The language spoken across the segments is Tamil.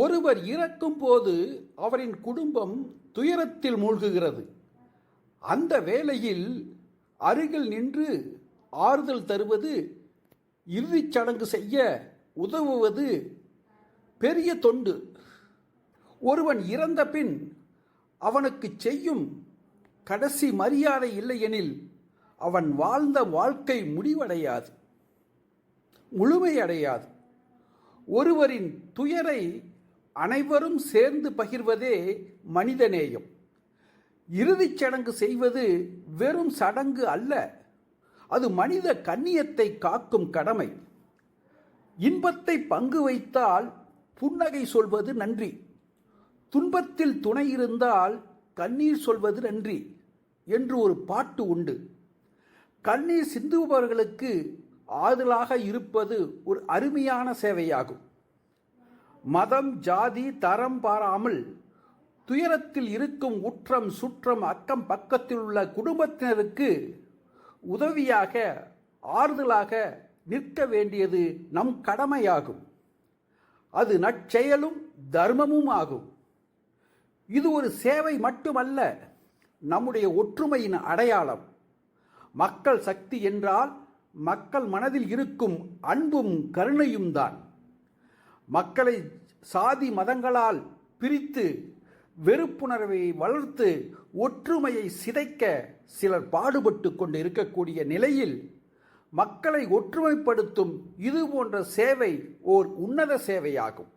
ஒருவர் இறக்கும் போது அவரின் குடும்பம் துயரத்தில் மூழ்குகிறது. அந்த வேளையில் அருகில் நின்று ஆறுதல் தருவது இறுதிச் சடங்கு செய்ய உதவுவது பெரிய தொண்டு. ஒருவன் இறந்த பின் அவனுக்கு செய்யும் கடைசி மரியாதை இல்லையெனில் அவன் வாழ்ந்த வாழ்க்கை முடிவடையாது முழுமையடையாது. ஒருவரின் துயரை அனைவரும் சேர்ந்து பகிர்வதே மனிதநேயம். இறுதிச் சடங்கு செய்வது வெறும் சடங்கு அல்ல அது மனித கண்ணியத்தை காக்கும் கடமை. இன்பத்தை பங்கு வைத்தால் புன்னகை சொல்வது நன்றி. துன்பத்தில் துணை இருந்தால் கண்ணீர் சொல்வது நன்றி என்று ஒரு பாட்டு உண்டு. கண்ணீர் சிந்துபவர்களுக்கு ஆறுதலாக இருப்பது ஒரு அருமையான சேவையாகும். மதம் ஜாதி தரம் பாராமல் துயரத்தில் இருக்கும் உற்றம் சுற்றம் அக்கம் பக்கத்தில் உள்ள குடும்பத்தினருக்கு உதவியாக ஆறுதலாக நிற்க வேண்டியது நம் கடமையாகும். அது நற்செயலும் தர்மமும் ஆகும். இது ஒரு சேவை மட்டுமல்ல நம்முடைய ஒற்றுமையின் அடையாளம். மக்கள் சக்தி என்றால் மக்கள் மனதில் இருக்கும் அன்பும் கருணையும் தான். மக்களை சாதி மதங்களால் பிரித்து வெறுப்புணர்வை வளர்த்து ஒற்றுமையை சிதைக்க சிலர் பாடுபட்டு கொண்டு இருக்கக்கூடிய நிலையில் மக்களை ஒற்றுமைப்படுத்தும் இது போன்ற சேவை ஓர் உன்னத சேவையாகும்.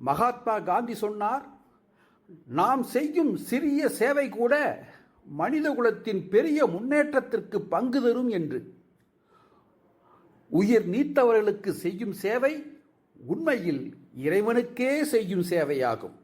மகாத்மா காந்தி சொன்னார் நாம் செய்யும் சிறிய சேவை கூட மனிதகுலத்தின் பெரிய முன்னேற்றத்திற்கு பங்கு தரும் என்று. உயிர் நீத்தவர்களுக்கு செய்யும் சேவை உண்மையில் இறைவனுக்கே செய்யும் சேவையாகும்.